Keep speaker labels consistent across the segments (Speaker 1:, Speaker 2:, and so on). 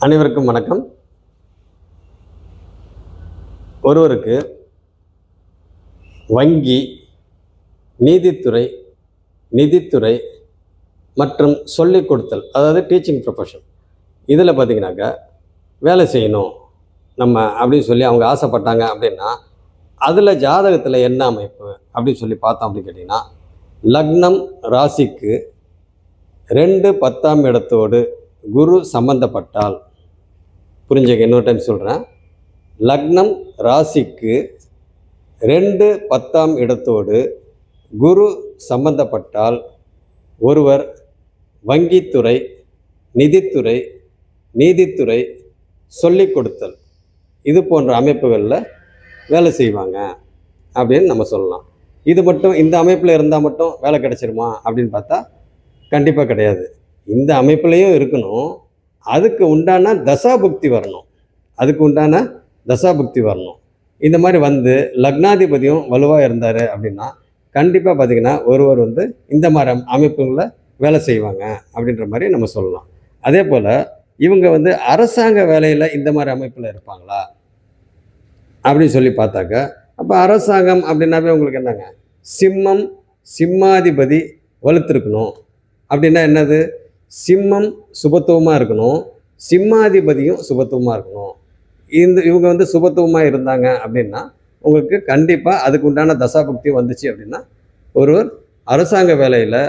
Speaker 1: அனைவருக்கும் வணக்கம். ஒருவருக்கு வங்கி நீதித்துறை நிதித்துறை மற்றும் சொல்லிக் கொடுத்தல் அதாவது டீச்சிங் ப்ரொஃபஷன் இதில் பார்த்தீங்கன்னாக்கா வேலை செய்யணும் நம்ம அப்படின்னு சொல்லி அவங்க ஆசைப்பட்டாங்க அப்படின்னா அதில் ஜாதகத்தில் என்ன அமைப்பு அப்படின்னு சொல்லி பார்த்தோம் அப்படின்னு கேட்டிங்கன்னா லக்னம் ராசிக்கு ரெண்டு பத்தாம் இடத்தோடு குரு சம்பந்தப்பட்டால் புரிஞ்சுக்க இன்னொரு டைம் சொல்கிறேன் லக்னம் ராசிக்கு ரெண்டு பத்தாம் இடத்தோடு குரு சம்பந்தப்பட்டால் ஒருவர் வங்கித்துறை நிதித்துறை நீதித்துறை சொல்லிக் கொடுத்தல். இது போன்ற அமைப்புகளில் வேலை செய்வாங்க அப்படின்னு நம்ம சொல்லலாம். இது மட்டும் இந்த அமைப்பில் இருந்தால் மட்டும் வேலை கிடைச்சிருமா அப்படின்னு பார்த்தா கண்டிப்பாக கிடையாது. இந்த அமைப்புலேயும் இருக்கணும். அதுக்கு உண்டான தசாபுக்தி வரணும். அதுக்கு உண்டான தசாபுக்தி வரணும். இந்த மாதிரி வந்து லக்னாதிபதியும் வலுவாக இருந்தார் அப்படின்னா கண்டிப்பாக பார்த்திங்கன்னா ஒருவர் வந்து இந்த மாதிரி அமைப்புகளில் வேலை செய்வாங்க அப்படின்ற மாதிரி நம்ம சொல்லலாம். அதே போல் இவங்க வந்து அரசாங்க வேலையில் இந்த மாதிரி அமைப்பில் இருப்பாங்களா? அப்படின்னு சொல்லி பார்த்தாக்க அப்போ அரசாங்கம் அப்படின்னாவே உங்களுக்கு என்னங்க? சிம்மம் சிம்மாதிபதி வலுத்திருக்கணும். அப்படின்னா என்னது? சிம்மம் சுபத்துவமாக இருக்கணும். சிம்மாதிபதியும் சுபத்துவமாக இருக்கணும். இந்த இவங்க வந்து சுபத்துவமாக இருந்தாங்க அப்படின்னா உங்களுக்கு கண்டிப்பாக அதுக்கு உண்டான தசாபக்தி வந்துச்சு அப்படின்னா ஒருவர் அரசாங்க வேலையில்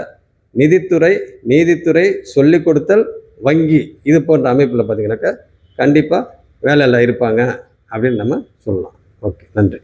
Speaker 1: நிதித்துறை நீதித்துறை சொல்லிக் கொடுத்தல் வங்கி இது போன்ற அமைப்பில் பார்த்தீங்கன்னாக்கா கண்டிப்பாக வேலையில் இருப்பாங்க அப்படின்னு நம்ம சொல்லலாம். ஓகே நன்றி.